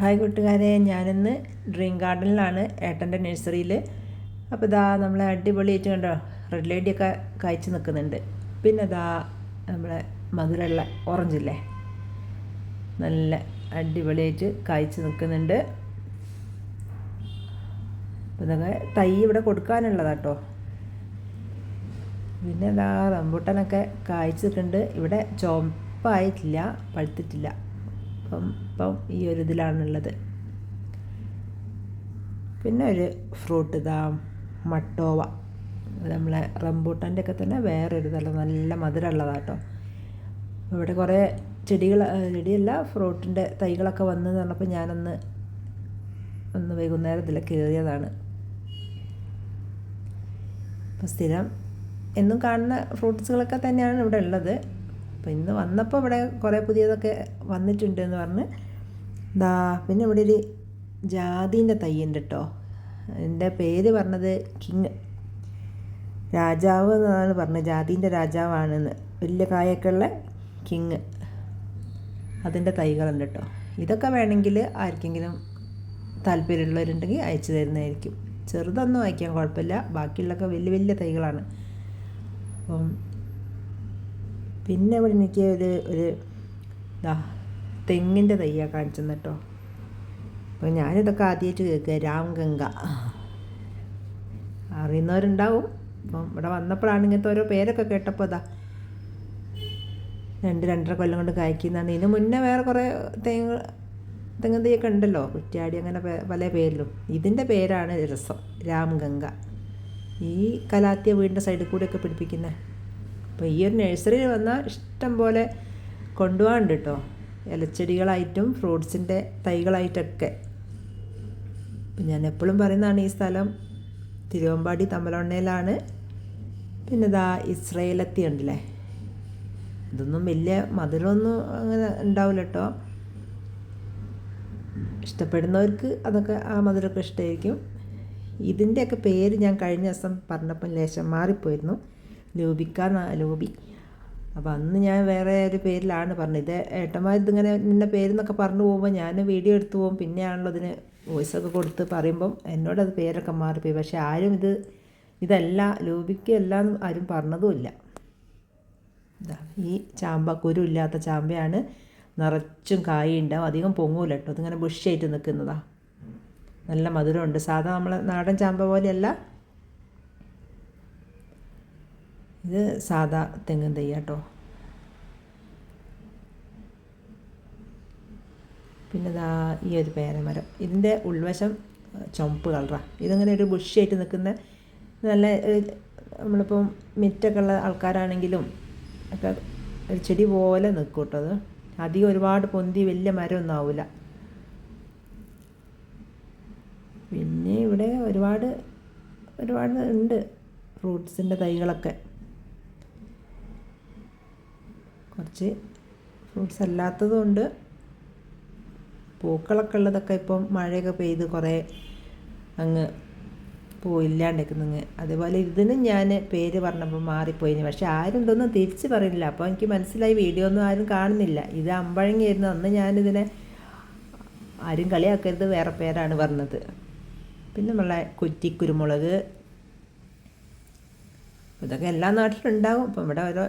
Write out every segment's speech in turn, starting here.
Hi കൂട്ടുകാരെ ഞാനിന്ന് dream ഗാർഡനിലാണ് ഏട്ടന്റെ നഴ്സറിയിൽ. അപ്പോൾ ഇതാ നമ്മളെ അടിപൊളിയായിട്ട് കണ്ടോ റെഡ് ലേഡിയൊക്കെ കായ്ച്ചു നിൽക്കുന്നുണ്ട്. പിന്നെ ഇതാ നമ്മളെ മധുരമുള്ള ഓറഞ്ചില്ലേ നല്ല അടിപൊളിയായിട്ട് കായ്ച്ചു നിൽക്കുന്നുണ്ട്. അപ്പോൾ ഇതൊക്കെ തൈ ഇവിടെ കൊടുക്കാനുള്ളതാട്ടോ. പിന്നെ ഇതാ റംബൂട്ടനൊക്കെ കായ്ച്ചു നിൽക്കുന്നുണ്ട്. ഇവിടെ ചുവപ്പായിട്ടില്ല പഴുത്തിട്ടില്ല. അപ്പം ഇപ്പം ഈ ഒരു ഇതിലാണുള്ളത്. പിന്നെ ഒരു ഫ്രൂട്ട് ഇതാ മട്ടോവ. നമ്മളെ റംബൂട്ടാന്റെ ഒക്കെ തന്നെ വേറൊരു തല നല്ല മധുരമുള്ളതാട്ടോ. ഇവിടെ കുറേ ചെടികൾ ചെടിയല്ല ഫ്രൂട്ടിന്റെ തൈകളൊക്കെ വന്നു എന്ന് പറഞ്ഞപ്പോൾ ഞാനൊന്ന് ഒന്ന് വൈകുന്നേരം ഇതിൽ കയറിയതാണ്. അപ്പം സ്ഥിരം എന്നും കാണുന്ന ഫ്രൂട്ട്സുകളൊക്കെ തന്നെയാണ് ഇവിടെ ഉള്ളത്. അപ്പോൾ ഇന്ന് വന്നപ്പോൾ ഇവിടെ കുറേ പുതിയതൊക്കെ വന്നിട്ടുണ്ട് എന്ന് പറഞ്ഞ് ദാ പിന്നെ ഇവിടെ ഒരു ജാതിന്റെ തയ്യുണ്ട് കേട്ടോ എന്റെ പേര് പറഞ്ഞത് കിങ്. രാജാവ് എന്നാണ് പറഞ്ഞത് ജാതിന്റെ രാജാവാണെന്ന്. വലിയ കായൊക്കെ ഉള്ള കിങ്. അതിന്റെ തൈകളുണ്ട് കേട്ടോ ഇതൊക്കെ വേണമെങ്കിൽ ആർക്കെങ്കിലും താല്പര്യമുള്ളവരുണ്ടെങ്കിൽ അയച്ചു തരുന്നതായിരിക്കും. ചെറുതൊന്നും അയക്കാൻ കുഴപ്പമില്ല ബാക്കിയുള്ളതൊക്കെ വലിയ വലിയ തൈകളാണ്. അപ്പം പിന്നെ ഇവിടെ എനിക്ക് ഒരു ഒരു ഇതാ തെങ്ങിന്റെ തയ്യാണ് കാണിച്ചെന്ന് കേട്ടോ. അപ്പോൾ ഞാനിതൊക്കെ ആദ്യമായിട്ട് കേൾക്കുക രാംഗംഗ. അറിയുന്നവരുണ്ടാവും. അപ്പം ഇവിടെ വന്നപ്പോഴാണ് ഇങ്ങനത്തെ ഓരോ പേരൊക്കെ കേട്ടപ്പോൾ അതാ രണ്ട് രണ്ടര കൊല്ലം കൊണ്ട് കായ്ക്കുന്നതാണ്. ഇതിന് മുന്നേ വേറെ കുറേ തെങ്ങ് തെങ്ങ് തൈയൊക്കെ ഉണ്ടല്ലോ കുറ്റ്യാടി അങ്ങനെ പല പേരിലും. ഇതിന്റെ പേരാണ് രസം രാംഗംഗ. ഈ കലാത്തിയ വീടിന്റെ സൈഡിൽ കൂടെയൊക്കെ പിടിപ്പിക്കുന്നത് അപ്പോൾ ഈ ഒരു നഴ്സറിയിൽ വന്നാൽ ഇഷ്ടം പോലെ കൊണ്ടുപോകാണ്ട് കേട്ടോ ഇലച്ചെടികളായിട്ടും ഫ്രൂട്ട്സിന്റെ തൈകളായിട്ടൊക്കെ. അപ്പം ഞാൻ എപ്പോഴും പറയുന്നതാണ് ഈ സ്ഥലം തിരുവമ്പാടി തമ്മലൊണ്ണയിലാണ് പിന്നെ ഇതാ ഇസ്രയേലെത്തി ഉണ്ടല്ലേ? ഇതൊന്നും വലിയ മധുരമൊന്നും അങ്ങനെ ഉണ്ടാവില്ല കേട്ടോ ഇഷ്ടപ്പെടുന്നവർക്ക് അതൊക്കെ ആ മധുരമൊക്കെ ഇഷ്ടമായിരിക്കും. ഇതിന്റെയൊക്കെ പേര് ഞാൻ കഴിഞ്ഞ ദിവസം പറഞ്ഞപ്പം ലേശം മാറിപ്പോയിരുന്നു. ലൂബിക്ക ലോബി അപ്പോൾ അന്ന് ഞാൻ വേറെ ഒരു പേരിലാണ് പറഞ്ഞത്. ഇത് ഏട്ടന്മാർ ഇതിങ്ങനെ നിന്ന പേരെന്നൊക്കെ പറഞ്ഞു പോകുമ്പോൾ ഞാൻ വീഡിയോ എടുത്തു പോകും. പിന്നെയാണല്ലോ വോയിസ് ഒക്കെ കൊടുത്ത് പറയുമ്പം എന്നോട് അത് പേരൊക്കെ മാറിപ്പോയി. പക്ഷേ ആരും ഇത് ഇതല്ല ലൂബിക്കല്ല എന്ന് ആരും പറഞ്ഞതുമില്ല ഈ ചാമ്പ കുരു ഇല്ലാത്ത ചാമ്പയാണ് നിറച്ചും കായ ഉണ്ടാവും. അധികം പൊങ്ങൂല കേട്ടോ. അതിങ്ങനെ ബുഷായിട്ട് നിൽക്കുന്നതാണ് നല്ല മധുരമുണ്ട്. സാധാ നമ്മളെ നാടൻ ചാമ്പ പോലെയല്ല. ഇത് സാധാ തെങ്ങും തൈ കേട്ടോ പിന്നെ ഇതാ ഈ ഒരു പേരമരം. ഇതിന്റെ ഉൾവശം ചുമപ്പ് കളറാണ് ഇതിങ്ങനെ ഒരു ബുഷിയായിട്ട് നിൽക്കുന്ന നല്ല നമ്മളിപ്പം മിറ്റൊക്കെ ഉള്ള ആൾക്കാരാണെങ്കിലും ഒക്കെ ഒരു ചെടി പോലെ നിൽക്കും കേട്ടോ അത്. അധികം ഒരുപാട് പൊന്തി വലിയ മരമൊന്നും ആവില്ല പിന്നെ ഇവിടെ ഒരുപാട് ഒരുപാട് ഉണ്ട് ഫ്രൂട്ട്സിന്റെ തൈകളൊക്കെ. കുറച്ച് ഫ്രൂട്ട്സ് അല്ലാത്തതുകൊണ്ട് പൂക്കളൊക്കെ ഉള്ളതൊക്കെ ഇപ്പം മഴയൊക്കെ പെയ്ത് കുറേ അങ്ങ് പോയില്ലാണ്ടിരിക്കുന്നെങ്ങ് അതുപോലെ ഇതിനും ഞാൻ പേര് പറഞ്ഞപ്പോൾ മാറിപ്പോയിന്. പക്ഷെ ആരും ഇതൊന്നും തിരിച്ച് പറയുന്നില്ല. അപ്പോൾ എനിക്ക് മനസ്സിലായി വീഡിയോ ഒന്നും ആരും കാണുന്നില്ല. ഇത് അമ്പഴങ്ങിയായിരുന്നു അന്ന് ഞാനിതിനെ ആരും കളിയാക്കരുത് വേറെ പേരാണ് പറഞ്ഞത്. പിന്നെ നമ്മളെ കുറ്റി കുരുമുളക് ഇതൊക്കെ എല്ലാ നാട്ടിലും ഉണ്ടാകും. അപ്പം ഇവിടെ ഓരോ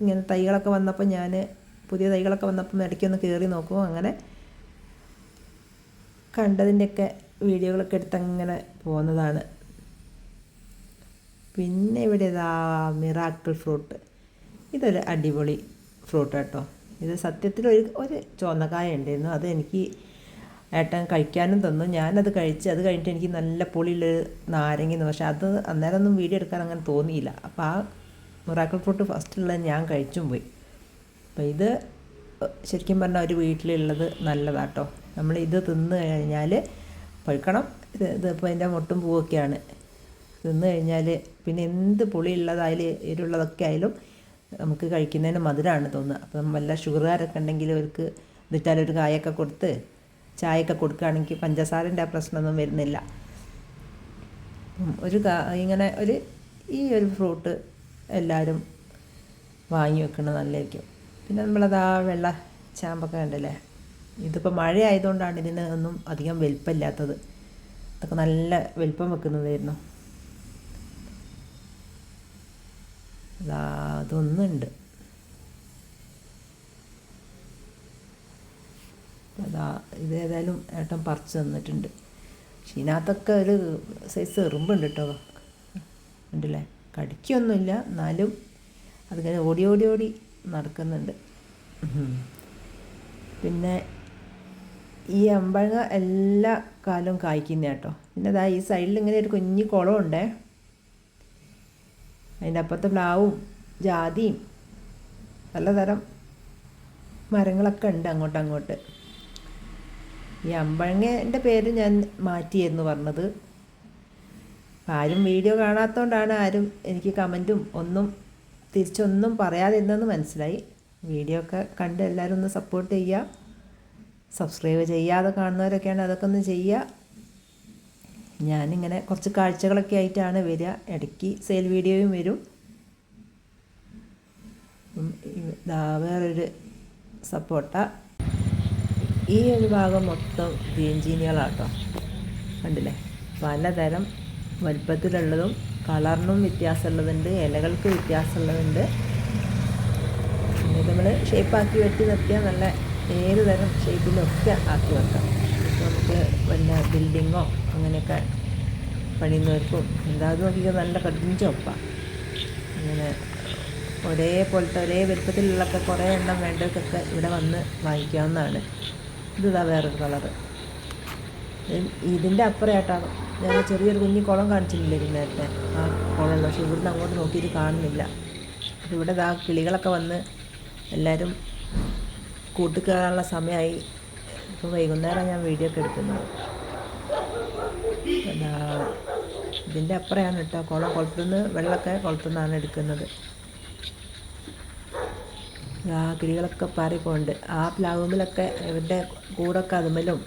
ഇങ്ങനെ തൈകളൊക്കെ വന്നപ്പോൾ ഞാൻ പുതിയ തൈകളൊക്കെ വന്നപ്പോൾ ഇടയ്ക്കൊന്ന് കയറി നോക്കും അങ്ങനെ കണ്ടതിന്റെയൊക്കെ വീഡിയോകളൊക്കെ എടുത്ത് അങ്ങനെ പോകുന്നതാണ് പിന്നെ ഇവിടെ ഇതാ മിറാക്കിൾ ഫ്രൂട്ട്. ഇതൊരു അടിപൊളി ഫ്രൂട്ട് കേട്ടോ. ഇത് സത്യത്തിൽ ഒരു ഒരു ചുവന്നക്കായ ഉണ്ടായിരുന്നു അത് എനിക്ക് ഏട്ടൻ കഴിക്കാനും തന്നു. ഞാനത് കഴിച്ച് അത് കഴിഞ്ഞിട്ട് എനിക്ക് നല്ല പൊളിയുള്ളൊരു നാരങ്ങ പക്ഷേ അത് അന്നേരം ഒന്നും വീഡിയോ എടുക്കാൻ അങ്ങനെ തോന്നിയില്ല. അപ്പോൾ ആ മിറാക്കിൾ ഫ്രൂട്ട് ഫസ്റ്റുള്ളത് ഞാൻ കഴിച്ചും പോയി. അപ്പോൾ ഇത് ശരിക്കും പറഞ്ഞാൽ ഒരു വീട്ടിലുള്ളത് നല്ലതാട്ടോ. നമ്മൾ ഇത് തിന്ന് കഴിഞ്ഞാൽ പഴുക്കണം. ഇത് ഇതിപ്പോൾ അതിന്റെ മുട്ടും പൂവൊക്കെയാണ്. തിന്ന് കഴിഞ്ഞാൽ പിന്നെ എന്ത് പുളിയുള്ളതായാലും എരിവുള്ളതൊക്കെ ആയാലും നമുക്ക് കഴിക്കുന്നതിന് മധുരമാണ് തോന്നുന്നത് അപ്പം വല്ല ഷുഗറുകാരൊക്കെ ഉണ്ടെങ്കിൽ അവർക്ക് എന്നിട്ടാൽ ഒരു കായൊക്കെ കൊടുത്ത് ചായയൊക്കെ കൊടുക്കുകയാണെങ്കിൽ പഞ്ചസാരന്റെ ആ പ്രശ്നമൊന്നും വരുന്നില്ല. ഒരു ഇങ്ങനെ ഒരു ഈ ഒരു ഫ്രൂട്ട് എല്ലാവരും വാങ്ങി വെക്കുന്നത് നല്ലതായിരിക്കും. പിന്നെ നമ്മളത് ആ വെള്ള ചാമ്പൊക്കെ ഉണ്ടല്ലേ ഇതിപ്പോൾ മഴ ആയതുകൊണ്ടാണ് ഇതിന് ഒന്നും അധികം വലിപ്പമില്ലാത്തത്. ഇതൊക്കെ നല്ല വലിപ്പം വെക്കുന്നതായിരുന്നു. അതാ അതൊന്നുണ്ട്. അതാ ഇത് ഏതായാലും ഏട്ടൻ പറിച്ച് തന്നിട്ടുണ്ട്. പക്ഷെ ഇതിനകത്തൊക്കെ ഒരു സൈസ് എറുമ്പുണ്ട് കേട്ടോ. ഉണ്ടല്ലേ കടിക്കൊന്നുമില്ല എന്നാലും അതിങ്ങനെ ഓടി ഓടി ഓടി നടക്കുന്നുണ്ട്. പിന്നെ ഈ അമ്പഴങ്ങ എല്ലാ കാലവും കായ്ക്കുന്ന കേട്ടോ. പിന്നെ അതാ ഈ സൈഡിൽ ഇങ്ങനെ ഒരു കുഞ്ഞി കുളമുണ്ടേ. അതിന്റെ അപ്പുറത്ത് പ്ലാവും ജാതിയും പലതരം മരങ്ങളൊക്കെ ഉണ്ട് അങ്ങോട്ട് അങ്ങോട്ട്. ഈ അമ്പഴങ്ങേന്റെ പേര് ഞാൻ മാറ്റിയായിരുന്നു പറഞ്ഞത്. ആരും വീഡിയോ കാണാത്തതുകൊണ്ടാണ് ആരും എനിക്ക് കമന്റും ഒന്നും തിരിച്ചൊന്നും പറയാതിരുന്നെന്ന് മനസ്സിലായി. വീഡിയോ ഒക്കെ കണ്ട് എല്ലാവരും ഒന്ന് സപ്പോർട്ട് ചെയ്യുക. സബ്സ്ക്രൈബ് ചെയ്യാതെ കാണുന്നവരൊക്കെയാണ് അതൊക്കെ ഒന്ന് ചെയ്യുക. ഞാനിങ്ങനെ കുറച്ച് കാഴ്ചകളൊക്കെ ആയിട്ടാണ് വരിക. ഇടയ്ക്ക് സെയിൽ വീഡിയോയും വരും. ഇതാ വേറൊരു സപ്പോട്ട ഈ ഒരു ഭാഗം മൊത്തം ഗ്രീൻ ജീനികളാട്ടോ. കണ്ടില്ലേ? പലതരം വലുപ്പത്തിലുള്ളതും കളറിനും വ്യത്യാസമുള്ളതുണ്ട് ഇലകൾക്ക് വ്യത്യാസമുള്ളതുണ്ട്. നമ്മൾ ഷേപ്പാക്കി വെട്ടി നിർത്തിയാൽ നല്ല ഏത് തരം ഷേപ്പിലൊക്കെ ആക്കി വെക്കാം. നമുക്ക് വല്ല ബിൽഡിങ്ങോ അങ്ങനെയൊക്കെ പണിയുന്നവർക്കും എന്താ അത് നോക്കിയാൽ നല്ല കടും ചുവപ്പാണ് അങ്ങനെ ഒരേപോലത്തെ ഒരേ വലുപ്പത്തിലുള്ളൊക്കെ കുറേ എണ്ണം വേണ്ടവർക്കൊക്കെ ഇവിടെ വന്ന് വാങ്ങിക്കാവുന്നതാണ്. ഇതാ വേറൊരു കളറ്. ഇതിന്റെ അപ്പുറമായിട്ടാണ് ഞാൻ ചെറിയൊരു കുഞ്ഞു കുളം കാണിച്ചില്ലേ നേരത്തെ? ആ കുളമുള്ള പക്ഷേ ഇവിടുന്ന് അങ്ങോട്ട് നോക്കിയിട്ട് കാണുന്നില്ല. ഇവിടെ ആ കിളികളൊക്കെ വന്ന് എല്ലാവരും കൂട്ടിക്കയറാനുള്ള സമയമായി. ഇപ്പോൾ വൈകുന്നേരം ഞാൻ വീഡിയോ ഒക്കെ എടുക്കുന്നത് എന്താ ഇതിന്റെ അപ്പുറമാണ് കേട്ടോ കുളം. കുളത്തുനിന്ന് വെള്ളമൊക്കെ കുളത്തുനിന്നാണ് എടുക്കുന്നത്. ആ കിളികളൊക്കെ പാറിപ്പോണ്ട്. ആ പ്ലാവുമ്പിലൊക്കെ ഇവരുടെ കൂടൊക്കെ അതുമലും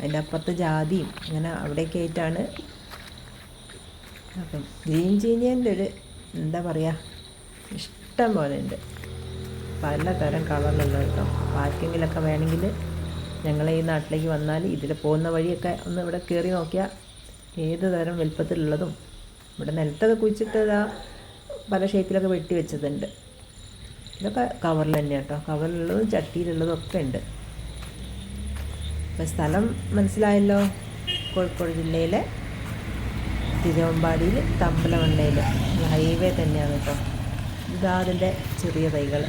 അതിന്റെ അപ്പുറത്ത് ജാതിയും അങ്ങനെ അവിടെയൊക്കെ ആയിട്ടാണ്. അപ്പം ഗ്രീൻ ചീനിയന്റെ ഒരു എന്താ പറയുക ഇഷ്ടം പോലെ ഉണ്ട്. പലതരം കളറിലുള്ള കേട്ടോ. ആർക്കെങ്കിലൊക്കെ വേണമെങ്കിൽ ഞങ്ങളെ ഈ നാട്ടിലേക്ക് വന്നാൽ ഇതിൽ പോകുന്ന വഴിയൊക്കെ ഒന്ന് ഇവിടെ കയറി നോക്കിയാൽ ഏത് തരം വലുപ്പത്തിലുള്ളതും ഇവിടെ നിലത്തൊക്കെ കുഴിച്ചിട്ട് പല ഷേപ്പിലൊക്കെ വെട്ടി വെച്ചതുണ്ട്. ഇതൊക്കെ കവറിൽ തന്നെ കേട്ടോ. കവറിലുള്ളതും ചട്ടിയിലുള്ളതും ഒക്കെ ഉണ്ട്. ഇപ്പം സ്ഥലം മനസ്സിലായല്ലോ? കോഴിക്കോട് ജില്ലയിലെ തിരുവമ്പാടിയിൽ തമ്പലമണ്ണയിൽ ഹൈവേ തന്നെയാണ് കേട്ടോ. ഇതാ അതിന്റെ ചെറിയ തൈകൾ.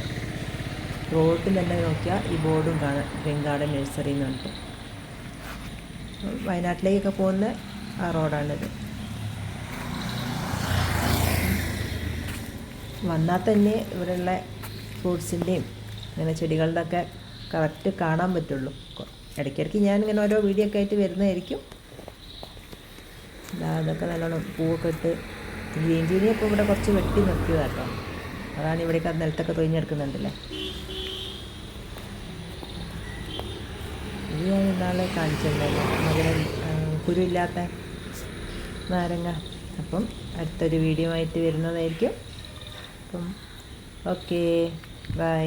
റോഡിൽ തന്നെ നോക്കിയാൽ ഈ ബോർഡും കാണാം. ഗ്രീൻ ഗാർഡൻ നഴ്സറി എന്ന് പറഞ്ഞിട്ട്. വയനാട്ടിലേക്കൊക്കെ പോകുന്ന ആ റോഡാണിത്. വന്നാൽ തന്നെ ഇവിടെയുള്ള ഫ്രൂട്ട്സിന്റെയും അങ്ങനെ ചെടികളുടെയൊക്കെ കറക്റ്റ് കാണാൻ പറ്റുള്ളൂ. ഇടയ്ക്കിടയ്ക്ക് ഞാൻ ഇങ്ങനെ ഓരോ വീഡിയോ ഒക്കെ ആയിട്ട് വരുന്നതായിരിക്കും. അതൊക്കെ നല്ലോണം പൂവൊക്കെ ഇട്ട് ഗ്രീൻ ചീനിയൊക്കെ ഇവിടെ കുറച്ച് വെട്ടി നിർത്തിയതാട്ടോ അതാണ് ഇവിടേക്ക് ആ നിലത്തൊക്കെ തൊഴിഞ്ഞെടുക്കുന്നുണ്ടല്ലേ. ഇത് ഞാൻ ഇന്നാളെ കാണിച്ചിട്ടുണ്ടല്ലോ മധുരം കുരുവില്ലാത്ത നാരങ്ങ. അപ്പം അടുത്തൊരു വീഡിയോ ആയിട്ട് വരുന്നതായിരിക്കും. അപ്പം ഓക്കേ ബൈ